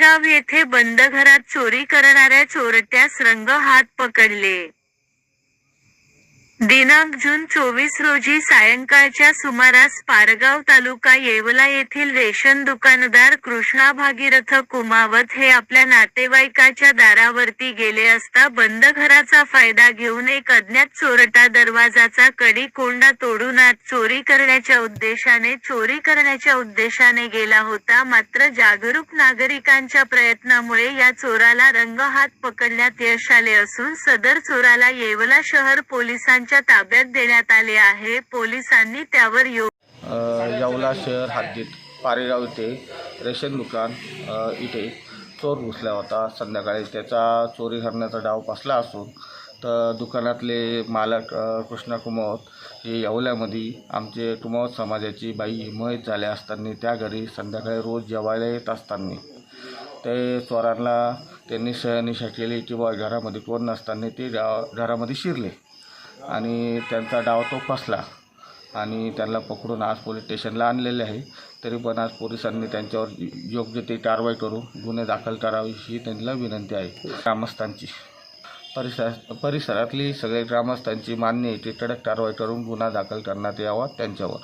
गाव येथे बंद घरात चोरी करणाऱ्या चोरट्यास रंगहात पकडले. दिनांक जून चोवीस रोजी सायंकाळच्या सुमारास पारगाव तालुका येवला येथील रेशन दुकानदार कृष्णा भागीरथ कुमावत हे आपल्या नातेवाईकाच्या दारावरती गेले असता बंद घराचा फायदा घेऊन एक अज्ञात चोरटा दरवाजाचा कडी कोंडा तोडून आत चोरी करण्याच्या उद्देशाने चोरी करण्याच्या उद्देशाने गेला होता. मात्र जागरूक नागरिकांच्या प्रयत्नामुळे या चोराला रंगहात पकडण्यात यश आले असून सदर चोराला येवला शहर पोलिसांच्या ताब्यात देण्यात आले आहे. पोलिसांनी त्यावर यो येवला शहर हद्दीत पारेगाव इथे रेशन दुकान इथे चोर घुसला होता. संध्याकाळी त्याचा चोरी करण्याचा डाव फसला असून तर दुकानातले मालक कृष्ण कृष्णा कुमावत हे येवल्यामध्ये आमचे कुमावत समाजाची बाई हिमयत झाल्या असताना त्या घरी संध्याकाळी रोज जेवायला येत असताना ते चोरांना त्यांनी शहनिशा केली किंवा घरामध्ये कोण नसताना ते गाव घरामध्ये शिरले. आणि त्यांचा डाव तो फसला. आणि त्यांना पकडून आज पोलीस स्टेशनला आणलेले आहे. तरी पण आज पोलिसांनी त्यांच्यावर योग्य ते कारवाई करून गुन्हे दाखल करावी ही त्यांना विनंती आहे. ग्रामस्थांची परिसर परिसरातली सगळे ग्रामस्थांची मान्य आहे की कडक कारवाई करून गुन्हा दाखल करण्यात यावा त्यांच्यावर.